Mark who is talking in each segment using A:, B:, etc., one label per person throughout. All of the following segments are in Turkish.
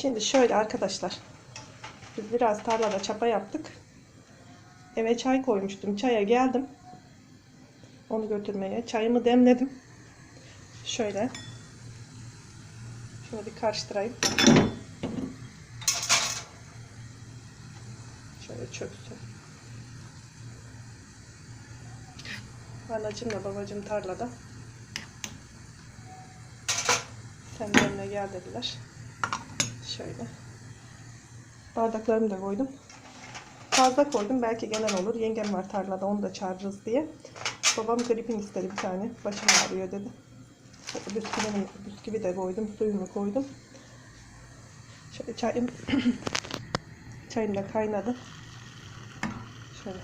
A: Şimdi şöyle arkadaşlar. Biz biraz tarlada çapa yaptık. Eve çay koymuştum. Çaya geldim. Onu götürmeye. Çayımı demledim. Şöyle. Şöyle bir karıştırayım. Şöyle çöksün. Anacımla babacım tarlada. Sen benimle gel dediler. Şöyle. Bardaklarımı da koydum. Fazla koydum. Belki gelen olur. Yengem var tarlada. Onu da çağırırız diye. Babam gripin istedi bir tane. Başım ağrıyor dedi. Bisküvimi, bisküvi de koydum. Suyumu koydum. Şöyle çayım çayım da kaynadı. Şöyle.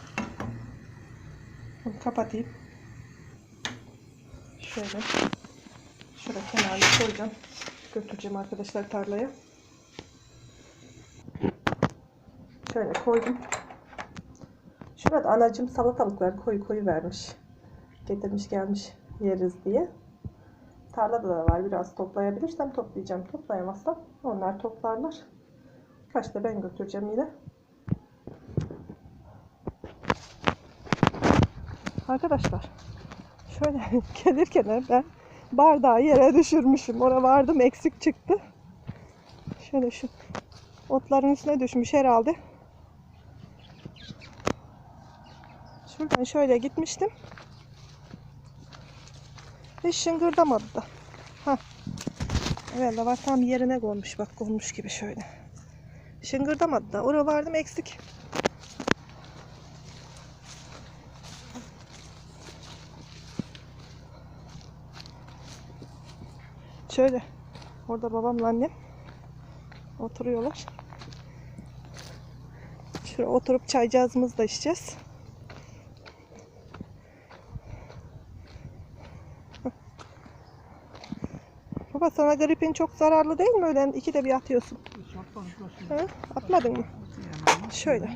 A: Bunu kapatayım. Şöyle. Şöyle kenarına koyacağım. Götüreceğim arkadaşlar tarlaya. Şöyle koydum. Şurada anacım salatalıklar koyu koyu vermiş. Getirmiş gelmiş yeriz diye. Tarlada da var. Biraz toplayabilirsem toplayacağım. Toplayamazsam onlar toplarlar. Kaç da ben götüreceğim yine. Arkadaşlar şöyle gelirken ben bardağı yere düşürmüşüm. Oraya vardım eksik çıktı. Şöyle şu otların üstüne düşmüş herhalde. Şuradan şöyle gitmiştim. Hiç şıngırdamadı da. Hah. Evet var tam yerine konmuş bak konmuş gibi şöyle. Şıngırdamadı da. Oraya vardım eksik. Şöyle. Orada babamla annem oturuyorlar. Şuraya oturup çaycağızımızı da içeceğiz. Baba sana gripin çok zararlı değil mi? Öyle ikide bir atıyorsun. He? Atmadın mı? Şöyle.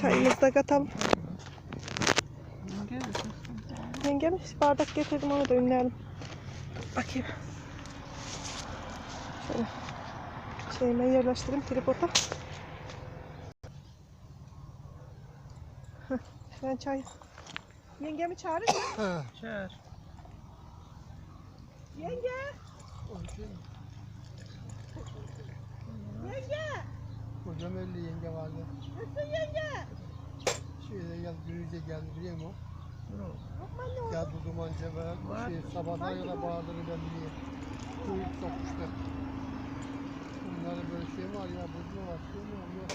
A: Çayımızı da katalım. Yengem bardak getirdim onu da ünleyelim. Bakayım. Şöyle. Şeyime yerleştireyim tripoda. Ben çay. Yengemi çağırayım mı?
B: Çağır.
A: Yenge! Yenge!
C: Hocam 50 yenge vardı.
A: Nasılsın yenge?
C: Şeyde gel, Gürüz'e geldi biliyor musun?
A: O?
C: Geldi dumanca ve
B: Var.
C: şey, sabahlara kadar bağırdı ben diye. Kuyup sokmuşlar. Bunlarda böyle şey mi var ya, buz mu var, şey mi var, yok.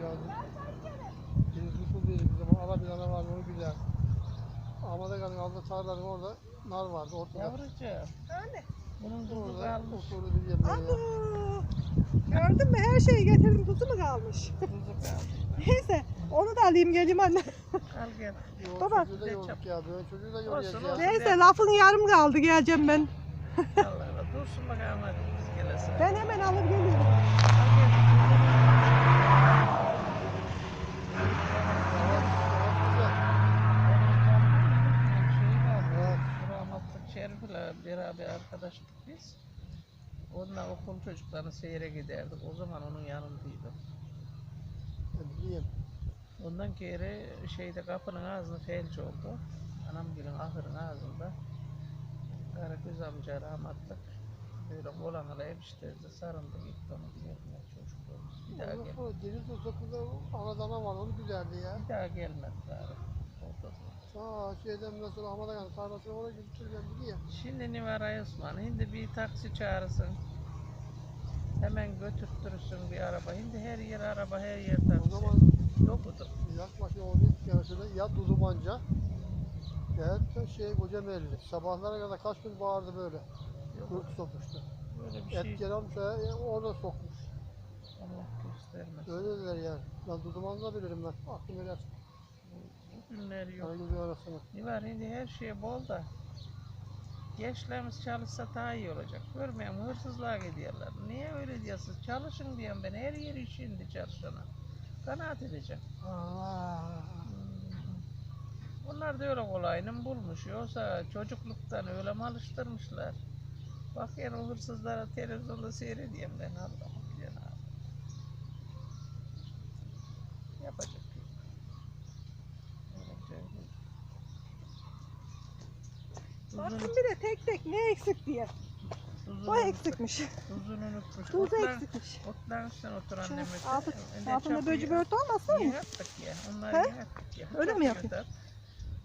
C: Geldi. Deniz usul değil bizim, ara bir ana var, onu güzel. Ahmet'e geldi, aldı tarlanın orada nar vardı ortada.
B: Yavrucuğum.
A: Anne.
B: Bunun tuzu
C: Orada
B: kalmış.
C: oturdu bir yerine ya.
A: Gördün mü her şeyi getirdim tuzu mu kalmış?
B: Tuzu kalmış.
A: Neyse onu da alayım geleyim anne.
B: Al gel.
C: Yo,
A: Baba.
C: Çocuğu da yorduk ya, böyle çocuğu da
B: Olsun,
C: yoruyoruz ya.
B: olsun.
A: Neyse lafın yarım kaldı geleceğim ben.
B: Allah Allah. Dursun bakalım hadi biz gelesin.
A: Ben hemen alıp geliyorum.
B: Al gel.
C: Evet.
B: Rahmetli Beraber arkadaştık biz. Onunla okul çocuklarını seyre giderdik. O zaman onun yanındaydım.
C: Bileyim.
B: Ondan geri şeyde kapının ağzında felç oldu. Anamgilin ahırın ağzında. Karagöz amca rahmetli. Böyle kolanla eriştirdi. Sarındı gitti onu dinletmeye çocuklarımız. Bir daha,
C: Ondan
B: gel
C: sonra deniz uzakında anadana var, onu güzeldi ya.
B: bir daha gelmedi gari. Oldu.
C: Ta şeyden mesela Ahmet'e geldi, tarlasına oraya götüreceğim dedi ya.
B: Şimdi Ay Osman? Şimdi bir taksi çağırırsın. Hemen götürtürürsün bir araba. Şimdi her yer araba, her yer
C: O
B: taksi.
C: zaman
B: Yok mudur?
C: yaklaşık orada yarısında ya Dudumanca ya da şey koca Melli. Sabahlara kadar kaç gün bağırdı böyle.
B: Yok.
C: Kurt sokmuştu.
B: Böyle bir şey
C: Et gel almış ya, orada sokmuş.
B: Allah göstermesin.
C: Öyle dediler yani. Ben Duduman'ı da bilirim ben. Aklım öyle.
B: Günler yok. Ne var şimdi her şey bol da. Gençlerimiz çalışsa daha iyi olacak. Görmüyor musun? Hırsızlığa gidiyorlar. Niye öyle diyorsunuz? Çalışın diyorum ben. Her yeri şimdi çalışana. Kanaat edeceğim.
C: Aa,
B: Bunlar da öyle kolayını bulmuş. Yoksa çocukluktan öyle mi alıştırmışlar? Bak yani o hırsızlara televizyonda seyrediyorum ben Allah'ım bilen abi. Yapacak bir şey yok. Yapacak bir şey Tuzunu,
A: bir de tek tek ne eksik diye. O eksikmiş.
B: tuzunu unutmuş.
A: Tuzu eksikmiş.
B: Otların üstüne otur
A: Şunu
B: annem.
A: altı, altında böcü börtü olmasın mı?
B: Yaptık ya. Onları
A: He?
B: yaptık ya.
A: Öyle mi yapayım?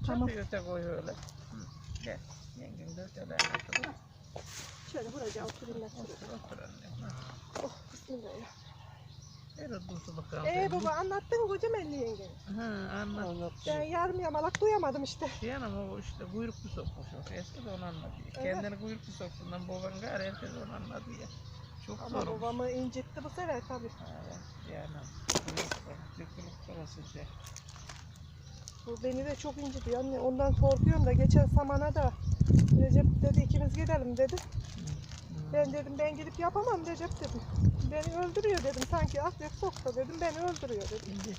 B: Tamam. Çöpü öte koy öyle. Hı. Gel. Yengem de öteler otur.
A: Şöyle buraya oturayım.
B: Otur otur annem. Ha.
A: Oh bismillah.
B: O tuzu bakalım.
A: Ee baba anlattın kocam elli yenge.
B: Hı anlat.
A: Ben yarım yamalak duyamadım işte.
B: Şey anam o işte kuyruklu sokmuş o. Eski de onu anladı. ya.
A: Evet.
B: Kendini kuyruklu soktuğundan baban gari herkes onu anladı ya. Çok
A: Ama
B: zor.
A: babamı incitti bu sefer tabii.
B: Yani kuyruklu. Kuyruklu basınca.
A: Bu beni de çok incitiyor anne. Ondan korkuyorum da geçen samana da Recep dedi ikimiz gidelim dedi. Ben dedim ben gidip yapamam Recep dedim. Beni öldürüyor dedim. Sanki akrep soksa dedim beni öldürüyor dedim.
B: Şimdi,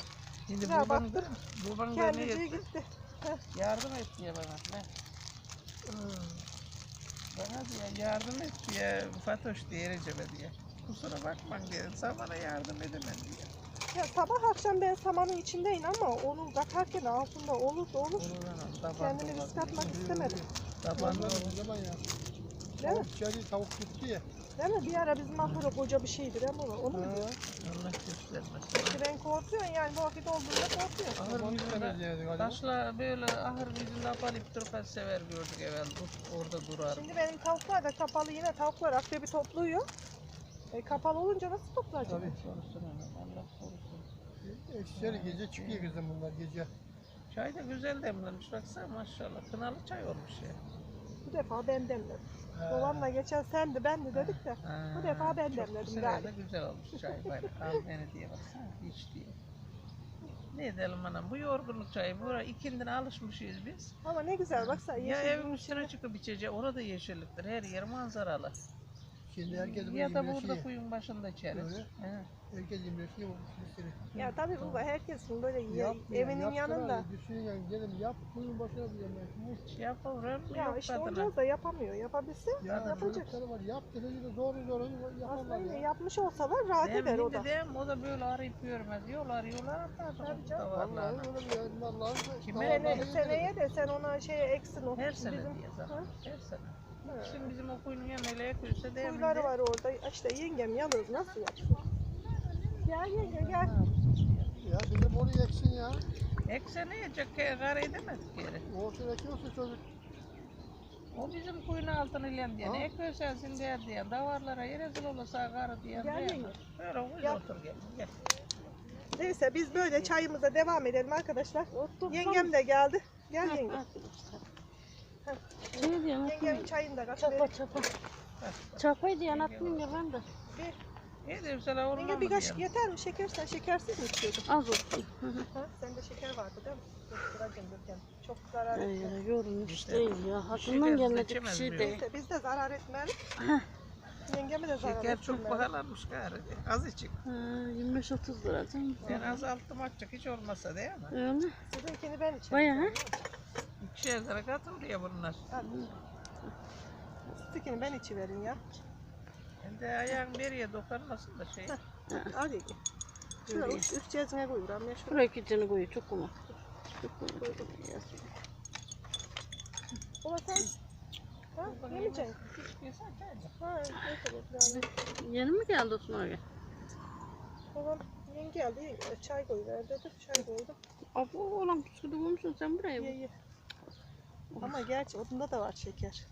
B: şimdi
A: Ya
B: baban da,
A: baktım,
B: baban da ne
A: Kendisi
B: etti?
A: gitti.
B: Yardım et diye bana. Ne? Bana diye yardım et diye Fatoş diye Recep'e diye. Kusura bakma diye. Sen bana yardım edemem diye.
A: Ya sabah akşam ben samanın içindeyim ama onu bakarken altında olur da olur.
B: Olur anam. Taban
A: Kendimi risk atmak istemedim.
B: Taban
C: Ondan o zaman ya.
A: Değil mi?
C: Tavuk tavuk gitti ya.
A: Değil mi? Bir ara bizim ahıra koca bir şeydir ama onu mu diyor?
B: Allah göstermesin.
A: İşte ben korkuyorum yani bu vakit olduğunda korkuyorum.
B: Ahır yüzünde taşla böyle ahır yüzünde apalıp dururken sever gördük evvel. Dur, orada durar.
A: Şimdi benim tavuklar da kapalı yine tavuklar akrebi topluyor. E, kapalı olunca nasıl toplayacak?
C: Tabii.
B: Korusun anam. Allah korusun.
C: İçeri gece çıkıyor kızım bunlar gece.
B: Çay da güzel demlenmiş baksana maşallah. Kınalı çay olmuş ya.
A: Bu defa ben demledim.
C: Ha.
A: Babamla geçen sendi bendi dedik de. Bu defa ben
B: çok
A: demledim
B: güzel
A: galiba.
B: de güzel olmuş çay bayrak. Al beni diye baksana hiç diye. Ne edelim anam bu yorgunluk çayı. Bura ikindine alışmışız biz.
A: Ama ne güzel baksana
B: Ya
A: yeşil.
B: evin üstüne çıkıp içeceğiz. Orada yeşilliktir. Her yer manzaralı.
C: Şimdi herkes bu
B: ya da burada
C: şeyi.
B: kuyun başında içeriz.
C: Öyle.
B: He.
C: Herkes yemiyor şeyi bu kilisleri.
A: Ya tabii baba herkesin böyle ye-
C: Yap ya,
A: evinin yanında.
C: Düşünün yani gelin yap kuyun başına bir yemek.
B: Mı
A: Ya
B: yok
A: işte
B: kadına.
A: olacağız da yapamıyor. Yapabilse
C: Ya
A: yapacak.
C: çocukları var yap dedi de doğru doğru
A: Aslında
C: yaparlar
A: yine
C: ya.
A: yapmış olsalar rahat
B: mi?
A: eder o
B: Şimdi
A: da.
B: mi? O da böyle arayıp görmez. Yol arıyorlar atar.
A: Tabii canım.
C: Vallahi öyle bir yer. Vallahi
B: Kime
A: Sene, seneye de sen ona şey eksin o.
B: Her sene
A: Bizim
B: diye zaten.
A: Ha?
B: Her sene. Şimdi bizim o kuyunun yanıyla yakıyorsa değil mi?
A: kuyuları var orada. İşte yengem yalnız nasıl yapsın? Gel yenge gel.
C: Ya bizim oraya eksin ya.
B: Eksene yiyecek kar edemedik geri.
C: Ortada ekiyorsa çocuk.
B: O bizim kuyunun altını ilen diyen,
C: Ha?
B: eköselsin der diyen, davarlara yerezil olursa karı diyen
A: Gel
B: diyen.
A: yenge.
B: Böyle uyuz
A: Gel.
B: otur gel. gel.
A: Neyse biz böyle çayımıza devam edelim arkadaşlar. Yengem de geldi. Gel yenge.
D: Ne diyorsun?
A: Yengemin çayını da kaç
D: Çapa
A: verin.
D: çapa. Çapayı diye anlatmayayım ya ben de.
B: Ne diyeyim sana olmam
A: Yenge bir kaşık yeter mi? Şeker sen şekersiz mi içiyordun?
D: Az olsun.
A: Ha? Sende şeker vardı değil mi? Bırakın Gürgen. Çok zarar etmez.
D: Görünüş
B: İşte
D: değil ya.
B: şeker
D: Aklından gelmedi bir
B: seçemez
D: şey
B: diyor.
D: değil.
A: Neyse biz de zarar etmeyelim. Yengemi de zarar
B: Şeker çok pahalanmış gari. Az için.
D: Ha, 25-30 lira canım.
B: Ben azalttım açık hiç olmasa değil mi?
D: Öyle.
A: Sizinkini ben içerim.
D: Bayağı, ha?
B: İkişer lira katıldı ya bunlar.
A: Hadi. Sizinkini ben içiverin ya.
B: Hem de ayağın beriye dokunmasın da şey.
A: Al yenge. Şuraya üç, üç cezine koyuyorum ya şuraya.
D: Şuraya küçüğünü koyuyor. Çok kuma. Çok kuma.
A: Baba sen ha, yemeyeceksin. Neyse.
D: Yeni mi geldi Osman abi?
A: Babam yenge geldi. yenge Çay koyuver dedi. Çay koydum.
D: Abi oğlan püsküdü bulmuşsun sen buraya.
A: Ye ye. Ama gerçi onda da var şeker.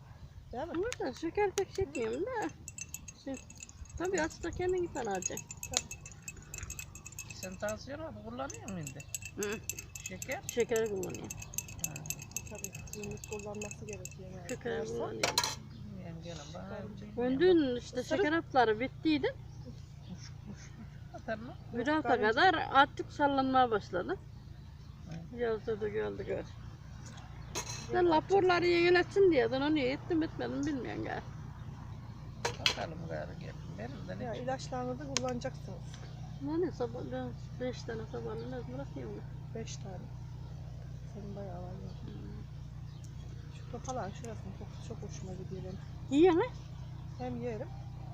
A: Değil mi?
D: Burada şeker pek çekmiyorum da. Şey, tabii aslında kendin falan alacak.
B: Sen tansiyon hapı kullanıyor musun şimdi?
D: Hı.
B: Şeker?
D: Şeker kullanıyor.
B: Ha,
A: Tabii. Yumruk kullanması gerekiyor yani.
D: Şeker kullanıyor.
B: bilmiyorum gelin bana.
D: Ben dün işte
A: Isırık.
D: şeker hapları bittiydi.
B: Atar mı?
D: Bir hafta kadar artık sallanmaya başladı. Yazdırdı geldi gör. Sen raporları yeniletsin diye ben onu ettim etmedim bilmiyorum galiba.
B: Bakalım de
A: Ya
B: ne?
A: ilaçlarını da kullanacaksınız.
D: Ne sabah ben beş tane sabahını ne bırakayım mı?
A: Beş tane. Senin bayağı var ya. Şu topalar şurasının kokusu çok hoşuma gidiyor benim.
D: İyi ne?
A: hem yerim.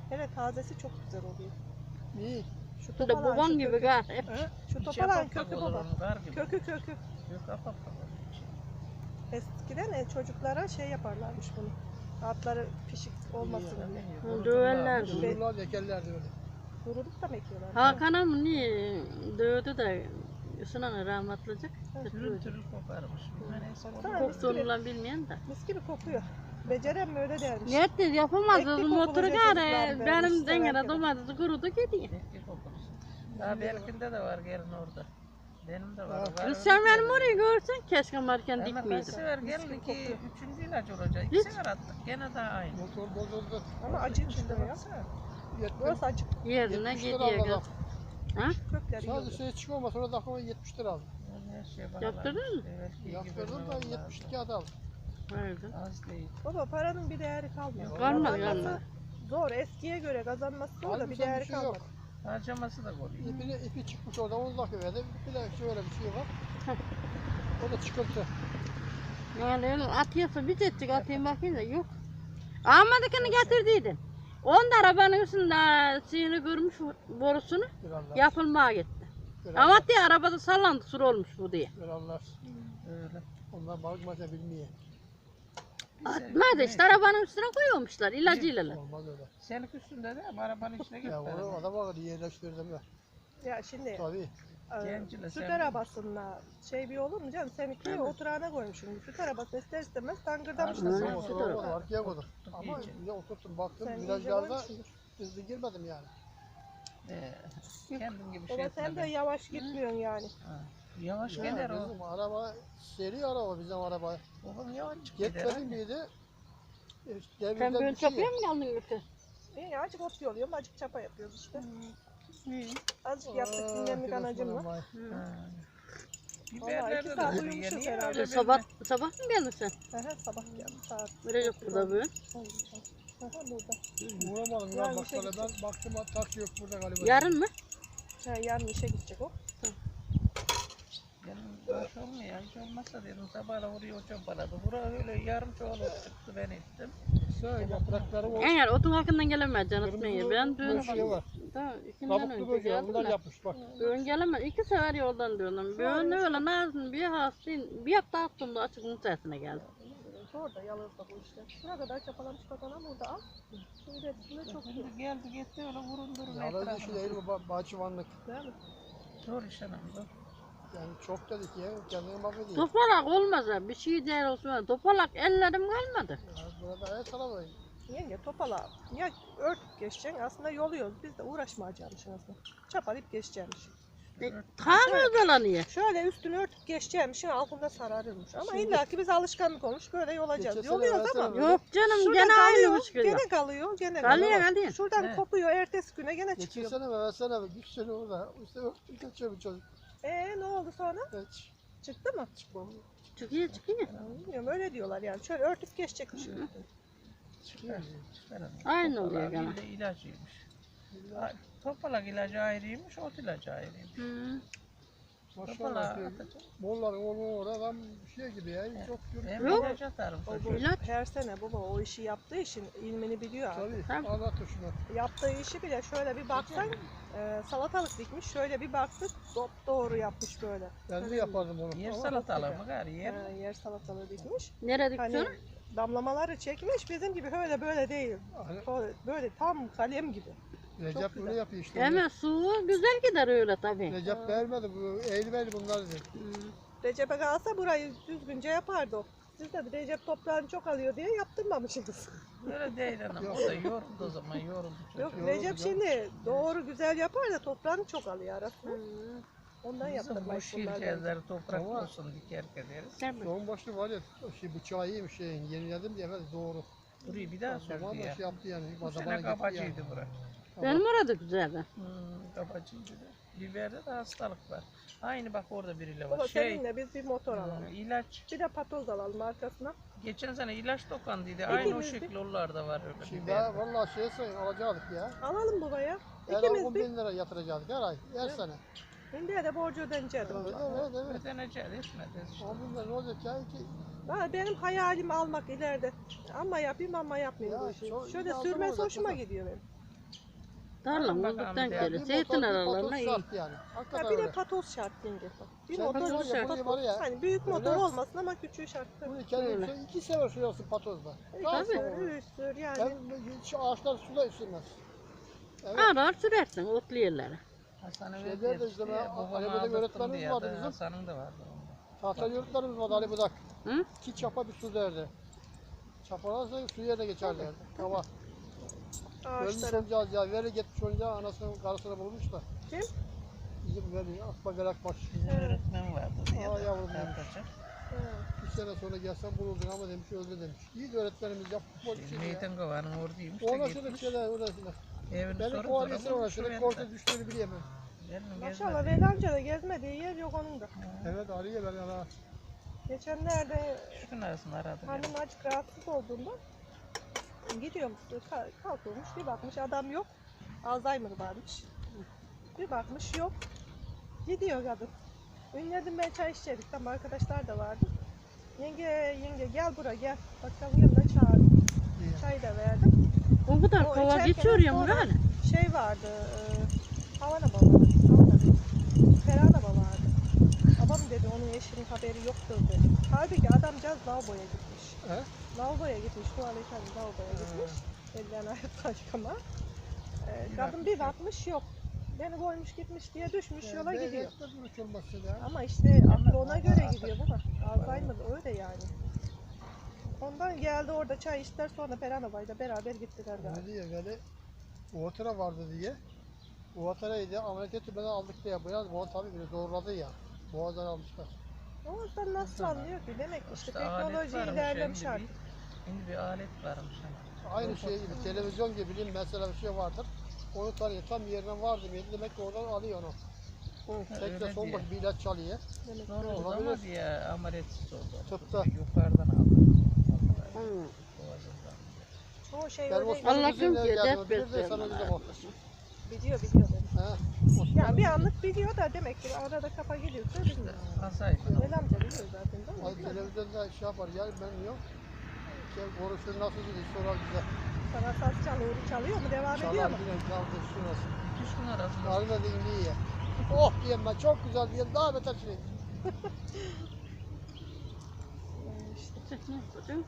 A: Hele tazesi çok güzel oluyor.
C: İyi.
A: Şu
D: Bu da
A: şu
D: gibi
A: kökü-
D: gar. Hep
A: He? Şu
B: İçi apapak
A: kökü
B: olur
A: baba.
B: onun, gar gibi.
A: Kökü kökü.
B: Kök apapak olur içi.
A: Eskiden e, çocuklara şey yaparlarmış bunu. Altları pişik olmasın diye.
D: döverlerdi.
C: Vururlar yekerlerdi öyle.
A: Vurulup da mı ekiyorlar?
D: Hakan'a mı niye dövdü de
B: koparmış. Bilmem neyse.
A: Baksana,
B: onu-
D: Koktuğunu bilmeyen de.
A: Mis gibi kokuyor. Becerem mi öyle dermiş.
D: Yetti yapamaz.
A: Ekmek
D: Motoru gari benim
A: severken.
D: domatesi kurudu gidiyor.
B: Daha belkinde de var gelin orada. Benim de var. var
D: Kız
B: öyle
D: sen benim orayı görsen keşke marken
B: Ama kaç
D: dikmeydim.
B: ki üçüncü ilaç olacak. İki
D: Hiç.
B: sefer attık. Gene daha aynı.
C: Motor bozuldu.
A: Ama acı
B: İçinde
A: ya.
B: baksana.
A: Burası acı.
D: Yerine
C: 70 lira
D: gidiyor. Ha?
A: Kökleri
C: Sadece
A: yiyor.
C: şey çıkmama sonra dakika 70 lira aldı.
B: Yani her şey
D: Yaptırdın mı?
B: Evvelki gibi
C: Yaptırdım da
B: olmaz
C: 70
B: lazım.
C: kağıt aldı.
D: Öyle.
B: Az değil.
A: Baba paranın bir değeri kalmıyor.
D: Kalmadı
A: Kazanması
D: kalmadı.
A: Zor. Eskiye göre kazanması zor da bir
C: Halbuki bir
A: değeri
C: şey
A: kalmadı.
B: Harcaması da koruyor.
C: İpini, ipi çıkmış orada 10 dakika verdi. Bir de şöyle bir şey var. O da çıkıntı.
D: Yani öyle atıyorsa bir çetçik atayım bakayım da yok. Ahmet'ikini getirdiydim. Onda arabanın üstünde suyunu görmüş borusunu
C: Krallar.
D: yapılmaya gitti.
C: Krallar.
D: Ama diye arabada sallandı sur olmuş bu diye.
C: Krallar.
B: Öyle.
C: Onlar bakmaca bilmiyor.
D: Atmadı işte arabanın üstüne koyuyormuşlar ilacıyla.
C: Olmaz öyle.
B: Senin üstünde de ama arabanın içine
C: Ya
B: gitmedi.
C: onu adam var yerleştirdim ya.
A: Ya şimdi
C: Tabii.
A: e,
B: Genciyle
A: süt
B: sen-
A: arabasında şey bir olur mu canım? Seninki
D: Evet.
A: oturağına koymuşsun. Süt arabası ister istemez tangırdamış
B: Abi,
A: da
D: Hı,
A: sen.
D: Arabası.
C: arkaya koydum. Ama
B: iyice.
C: ya oturttum baktım
A: Sen iyice
C: virajlarda
A: koymuşsundur.
C: hızlı girmedim yani.
B: Ee, kendim gibi
A: Baba
B: şey
A: sen de
B: etmedim.
A: yavaş gitmiyorsun yani.
B: Ha, Yavaş
C: Ya
B: gider o.
C: bizim araba seri araba bizim araba.
B: Babam yavaş gider.
C: Yetmedi miydi? E, işte
D: Sen böyle
C: şey.
D: çapıya mı geldin Gülten?
A: İyi azıcık ot yoluyorum, azıcık çapa yapıyoruz işte.
D: İyi.
A: Azıcık yaptık dinlendik anacımla.
B: Ha.
A: iki
B: Biberlerde de
A: saat uyumuşuz herhalde.
D: Sabah, sabah mı geldin sen?
A: Aha, sabah geldim saat.
D: Böyle yok burada böyle.
A: Aha burada.
C: Vuramadım
A: Yarın
C: ya
A: işe
C: ben baktım taksi yok burada galiba.
D: Yarın mı?
A: Ha, yarın işe gidecek o.
B: Benim boş olmuyor. Hiç olmazsa dedim sabahla oraya o çapaladı. Bura öyle yarım çoğalıp çıktı ben ettim.
C: Sen yaprakları o
D: Eğer otun hakkından gelemez canım etmeye. Ben dün
C: bir şey var.
D: daha ikinden
C: Kabuklu
D: önce
C: böceği
D: geldim
C: yapmış bak.
D: Bugün gelemez. İki sefer yoldan döndüm. Bir öyle nazım bir hastayım. Bir hafta attım da açık sesine geldim.
A: Zor da yalnızda bu işte. Şuna kadar çapalamış babana burada al. Şu üretimde çok iyi.
B: Şimdi geldi gitti öyle vurundurun
C: Yalan işi değil bu ba- bahçıvanlık.
A: Değil mi?
B: Zor iş anam zor.
C: Yani çok dedik ya kendini mahvediyor.
D: Topalak olmaz ha. Bir şey değil olsun. Topalak ellerim kalmadı.
C: Ya burada her tarafa
A: Yenge topala. Ya örtüp geçeceksin. Aslında yoluyoruz. Biz de uğraşmayacağız aslında. Çapalayıp geçeceğimiş.
D: E, Kan ödelanıyor.
A: Şöyle üstünü örtüp geçeceğimişin altında sararırmış. Ama illaki biz alışkanlık olmuş. Böyle yolacağız.
C: Geçesene,
A: Yoluyoruz
C: versene
A: ama.
D: Yok canım
A: Şuradan
D: gene aynı
A: kalıyor,
D: müşkül.
A: Gene kalıyor. Gene
D: Kalıyor
A: kalıyor.
D: kalıyor.
A: Şuradan
B: Evet.
A: kopuyor. Ertesi güne gene çıkıyor.
C: Geçirsene ve versene be. Güç seni orada. İşte örtüp geçiyor bir çocuk.
A: Ee ne oldu sonra?
C: Hiç
A: Çıktı mı?
C: çıkmam.
D: Çıkıyor çıkıyor.
A: Bilmiyorum öyle diyorlar yani. Şöyle örtüp geçecekmiş.
B: Anam.
D: Aynı oluyor gene.
B: ille ilacıymış. Topalak ilacı ayrıymış, ot ilacı ayrıymış.
D: Hı.
C: Maşallah.
B: Topalak
C: şey,
B: atacak.
C: Moğolların oğlu orada adam şey gibi ya. Çok
B: Ben
C: yürü.
D: Yok.
B: ilaç atarım.
A: O bu
D: İlaç.
A: her sene baba o işi yaptığı için ilmini biliyor artık.
C: Tabii.
D: Tamam.
C: Anlat şunu.
A: Yaptığı işi bile şöyle bir baksan e, salatalık dikmiş. Şöyle bir baktık dop doğru yapmış böyle.
C: Ben de yapardım onu.
B: Yer
A: Ama
B: salatalığı mı gari yer?
A: Ha, yer salatalığı dikmiş.
D: Nerede
A: Hani
D: dikiyorsun?
A: damlamaları çekmiş bizim gibi öyle böyle değil.
C: Hani
A: Böyle, böyle tam kalem gibi.
C: Recep böyle yapıyor işte.
D: Hemen su güzel gider öyle tabii.
C: Recep beğenmedi bu eğilmeli bunlar dedi.
A: Recep'e kalsa burayı düzgünce yapardı o. Siz de Recep toprağını çok alıyor diye yaptırmamışsınız.
B: Öyle değil.
C: Yok.
B: O da yoruldu o zaman yoruldu çocuk.
A: Yok Recep
C: canım.
A: şimdi doğru güzel yapar da toprağını çok alıyor arasında. Ondan
B: Bizim
A: yaptırmayız
B: boş
A: bunlar.
B: ilkezleri toprak
C: Ama-
B: olsun dikerken deriz.
D: Tabii.
C: Son başlı var ya şey bıçağı iyiymiş şeyin yeniledim diye evet doğru.
B: Burayı bir daha
C: Zaman
B: sürdü
C: da
B: ya.
C: şey yaptı yani.
B: Bu sene
C: gitti yani.
B: kapacıydı bura.
D: Benim orada güzeldi.
B: Hmm, kapacıydı da. Biberde de hastalık var. Aynı bak orada biriyle var. Şey,
A: seninle biz bir motor alalım.
B: hmm, ilaç.
A: Bir de patoz alalım arkasına.
B: Geçen sene ilaç dokandıydı. Aynı o
A: İkimiz de-
B: şekil var öyle
C: Şimdi
B: biber.
C: vallahi şey sayın alacaktık ya.
A: Alalım babaya.
C: Her ay
A: İkimiz
C: 10
A: bir.
C: bin lira yatıracaktık her ay. Her
A: Evet.
C: sene.
A: Şimdi de borcu ödeneceğiz.
C: Evet
A: vallahi.
C: evet evet.
B: Ödeneceğiz etmedi işte.
C: 10 bin lira ne olacak ya? İki,
A: Ha, benim hayalim almak ileride. Ama yapayım ama yapmayayım
C: Ya,
A: bu işi.
C: çok-
A: Şöyle
C: iyi
A: sürmesi hoşuma gidiyor benim.
B: Bir
D: sonra
C: Bir
D: zeytin aralarına iyi.
C: yani.
A: Ha,
C: Hakikaten
A: bir de patos şart yenge. Bir
C: Sen
A: motor ya,
D: şart.
A: patos.
C: Var ya.
A: Hani büyük motor
C: Öyle.
A: olmasın ama küçüğü şart.
C: Bu hikaye
D: Öyle.
C: iki, sefer sürüyorsun patozda.
A: Üstür,
C: sonra.
A: üstür yani.
C: Hem şu ağaçlar suda üstürmez. Evet.
D: Arar sürersin otlu yerlere.
B: Hasan'ı verdi
C: de
B: işte ya,
C: ben-
B: aldırttım
C: öğretmenimiz vardı
B: de
C: bizim.
B: Hasan'ın da vardı onda.
C: Tahta yörüklerimiz vardı Ali Budak.
D: Hı?
C: İki çapa bir su derdi. Çapalarsa su yerine geçer derdi. Ama ölmüş
A: Ağaçlara.
C: olacağız ya. Veri gitmiş olunca anasının karısını bulmuş da.
A: Kim?
C: Bizim veri akba gerak baş.
B: Bizim öğretmen vardı diye.
C: Aa yavrum.
A: Ha.
C: Bir sene sonra gelsen bulurdun ama demiş öldü demiş. İyi de öğretmenimiz yap. Futbol
B: Şimdi
C: için ya.
B: Meydan kovanın oradaymış da gitmiş.
C: şeyler orasında.
B: Evini
C: Benim
B: sorup
C: ona şöyle
B: şu
C: korku düştüğünü bileyemem.
A: Maşallah
B: gezmedi.
A: Veli amca da gezmediği yer yok onun da.
C: Evet arıyor ben ana.
A: Geçenlerde
B: Şu gün arasında aradı beni.
A: hanım açık rahatsız olduğunda gidiyormuş, ka- kalkıyormuş bir bakmış adam yok. Alzheimer varmış. Bir bakmış yok. Gidiyor kadın. Ünledim ben çay içecektik tam arkadaşlar da vardı. Yenge yenge gel bura gel. Bakkalın yanına çağırdım.
C: İyi.
A: Çay da verdim.
D: O kadar
A: O içerken
D: geçiyor ya Murat.
A: Şey vardı. E, havana baba vardı. Onun eşinin haberi yoktur dedi. Halbuki adamcağız lavaboya gitmiş.
C: He?
A: Lavaboya gitmiş, tuvalete lavaboya gitmiş. Ellerini ayakta yıkama. Ee, kadın bir bakmış yok. Beni koymuş gitmiş diye düşmüş yola
C: Ben-
A: gidiyor.
C: ben duruş olmasın ya.
A: Ama işte aklı ona göre gidiyor baba. Alzheimer öyle yani. Ondan geldi orada çay içtiler sonra Perihan Aba'yla beraber gittiler galiba.
C: Ne diye böyle Uvatara vardı diye. Uvatara'ydı ameliyat etti beni aldık diye. Biraz bu tabii bile zorladı ya. Boğazdan almışlar.
A: O yüzden nasıl anlıyor ki? Demek ki işte
B: İşte
A: teknoloji ilerlemiş
B: şimdi
A: artık.
B: bir- Şimdi bir alet varmış. hani.
C: Aynı şey gibi televizyon gibi bileyim mesela bir şey vardır. Onu tanıyor tam yerine vardı mıydı demek ki oradan alıyor onu. Tekrar son
B: diye.
C: bak bir ilaç çalıyor.
A: Demek ki
B: oldu ama diye ameliyatsız oldu.
C: Tıpta.
B: Yukarıdan aldı.
D: Hı.
B: Boğazından.
A: çoğu şey
C: Ben
A: öyle
D: Allah kim ki
C: geldim,
D: dert versin
C: o.
A: biliyor biliyor Yani bir anlık biliyor da demek ki arada kafa gidiyorsa bilmiyor.
B: Alsaydı.
A: Veli amca biliyor zaten değil mi?
C: Ay televizyonda şey yapar ya ben diyor. Şey, konuşur nasıl dedi sorar bize.
A: Sana saz çalıyor, çalıyor mu? Devam ediyor
C: Çalar
A: mu?
C: yine çaldı şurası.
B: Üç gün arasında
C: Arada dinliyor. Oh diyeyim ben çok güzel diyeyim daha beter şey.
A: İşte.
D: Ne yapacaksın?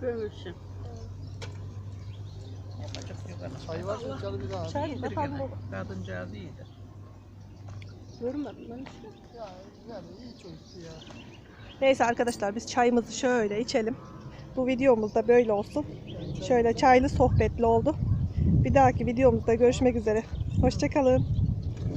D: Gömülsün.
B: Yapacak yok anasını.
C: Çay var mı çalı bir daha.
A: Çay
B: İyidir
A: bakalım
B: gene.
A: o.
B: Kadıncağız iyidir.
D: Görmedim ben işte.
C: Ya yani iyi çocuktu ya.
A: Neyse arkadaşlar biz çayımızı şöyle içelim. Bu videomuz da böyle olsun. Şöyle çaylı sohbetli oldu. Bir dahaki videomuzda görüşmek üzere. Hoşçakalın.